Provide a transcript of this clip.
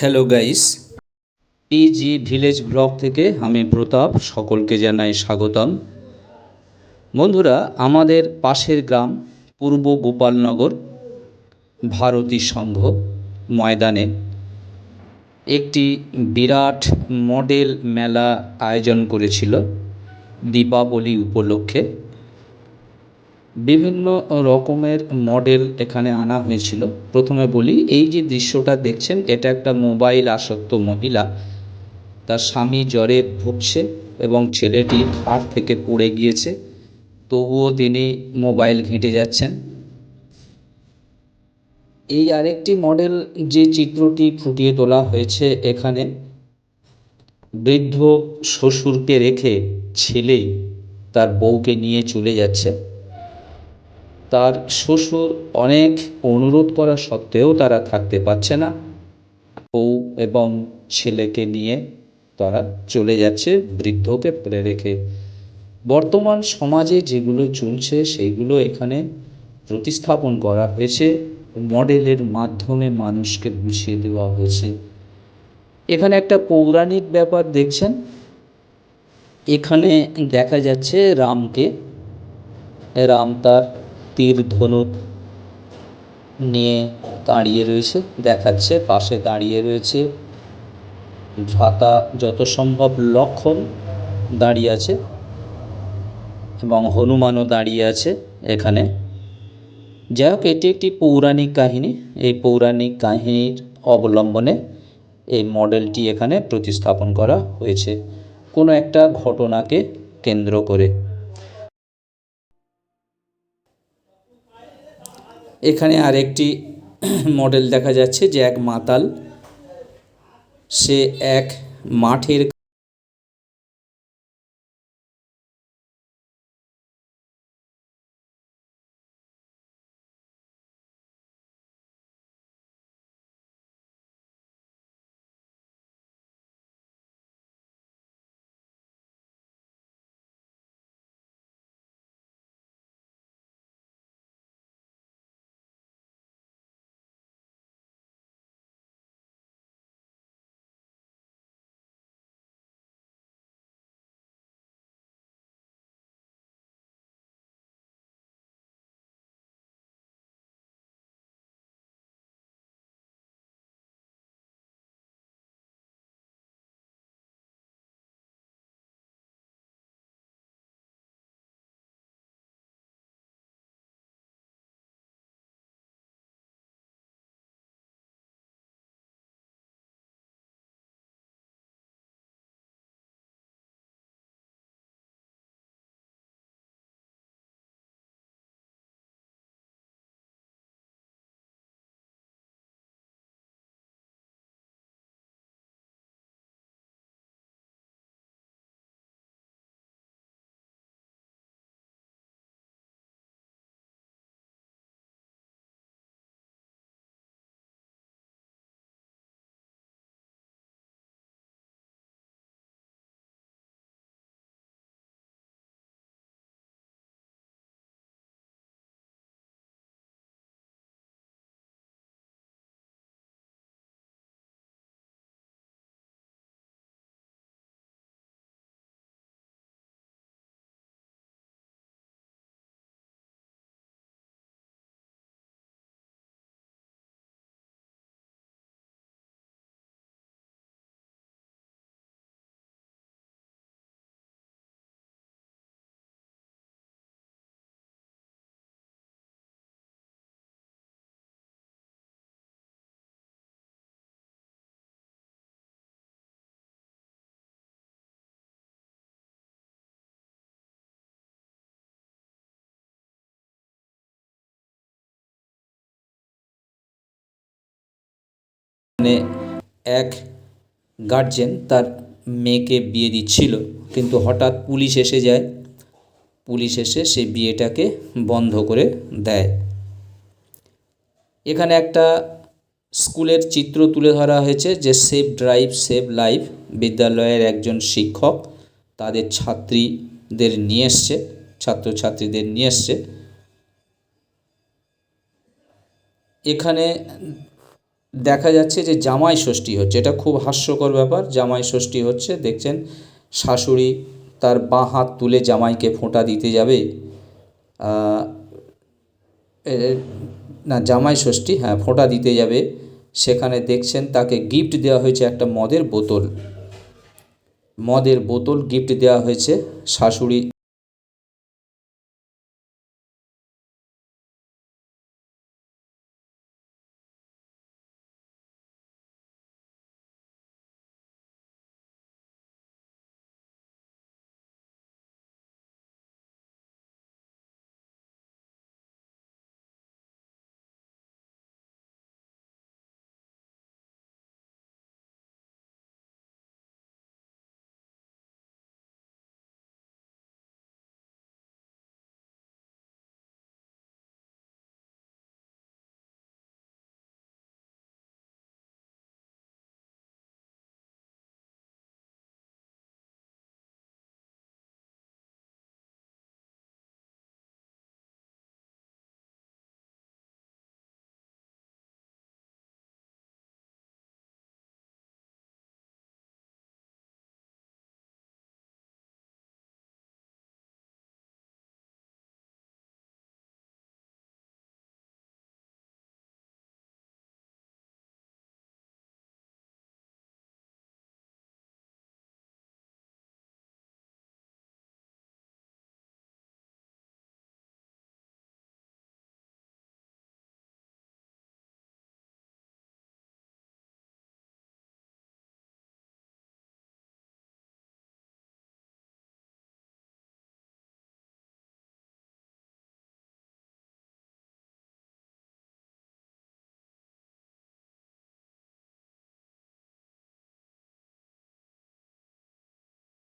Hello guys PG village vlog থেকে আমি প্রতাপ সকলকে জানাই স্বাগতম। বন্ধুরা, আমাদের পাশের গ্রাম পূর্ব গোপালনগর ভারতী সংঘ ময়দানে একটি বিরাট মডেল মেলা আয়োজন করেছিল দীপাবলি উপলক্ষে। বিভিন্ন রকমের মডেল এখানে আনা হয়েছিল। প্রথমে বলি, এই যে দৃশ্যটা দেখছেন, এটা একটা মোবাইল আসক্ত মহিলা। তার স্বামী জ্বরে ভুগছে এবং ছেলেটি খাট থেকে পড়ে গিয়েছে। তবুও তিনি মোবাইল ঘেঁটে যাচ্ছেন। এই আরেকটি মডেল যে চিত্রটি ফুটিয়ে তোলা হয়েছে এখানে, বৃদ্ধ শ্বশুরকে রেখে ছেলে তার বউকে নিয়ে চলে যাচ্ছে। তার শ্বশুর অনেক অনুরোধ করা সত্ত্বেও তারা থাকতে পারছে না। বউ এবং ছেলেকে নিয়ে তারা চলে যাচ্ছে, বৃদ্ধকে ফেলে রেখে। বর্তমান সমাজে যেগুলো চলছে সেইগুলো এখানে প্রতিস্থাপন করা হয়েছে। মডেলের মাধ্যমে মানুষকে বুঝিয়ে দেওয়া হয়েছে। এখানে একটা পৌরাণিক ব্যাপার দেখছেন? এখানে দেখা যাচ্ছে রামকে। রাম তার তীর ধনুক নিয়ে দাঁড়িয়ে রয়েছে, দেখাচ্ছে, পাশে দাঁড়িয়ে রয়েছে ভ্রাতা যত সম্ভব লক্ষণ দাঁড়িয়ে আছে এবং হনুমানও দাঁড়িয়ে আছে এখানে। যাই হোক, এটি একটি পৌরাণিক কাহিনী। এই পৌরাণিক কাহিনীর অবলম্বনে এই মডেলটি এখানে প্রতিস্থাপন করা হয়েছে। কোনো একটা ঘটনাকে কেন্দ্র করে। এখানে আরেকটি মডেল দেখা যাচ্ছে যে এক মাতাল সে এক মাঠের মানে এক গার্জেন তার মেয়েকে বিয়ে দিচ্ছিল। কিন্তু হঠাৎ পুলিশ এসে যায়। পুলিশ এসে সে বিয়েটাকে বন্ধ করে দেয়। এখানে একটা স্কুলের চিত্র তুলে ধরা হয়েছে যে সেভ ড্রাইভ, সেভ লাইফ বিদ্যালয়ের একজন শিক্ষক তাদের ছাত্রীদের নিয়ে এসছে, ছাত্রছাত্রীদের নিয়ে এসছে। এখানে দেখা যাচ্ছে যে জামাই ষষ্ঠী হচ্ছে। এটা খুব হাস্যকর ব্যাপার। জামাই ষষ্ঠী হচ্ছে, দেখছেন, শাশুড়ি তার বাঁ হাত তুলে জামাইকে ফোঁটা দিতে যাবে। না, জামাই ষষ্ঠী হ্যাঁ ফোঁটা দিতে যাবে। সেখানে দেখছেন, তাকে গিফট দেওয়া হয়েছে একটা মদের বোতল। মদের বোতল গিফট দেওয়া হয়েছে শাশুড়ি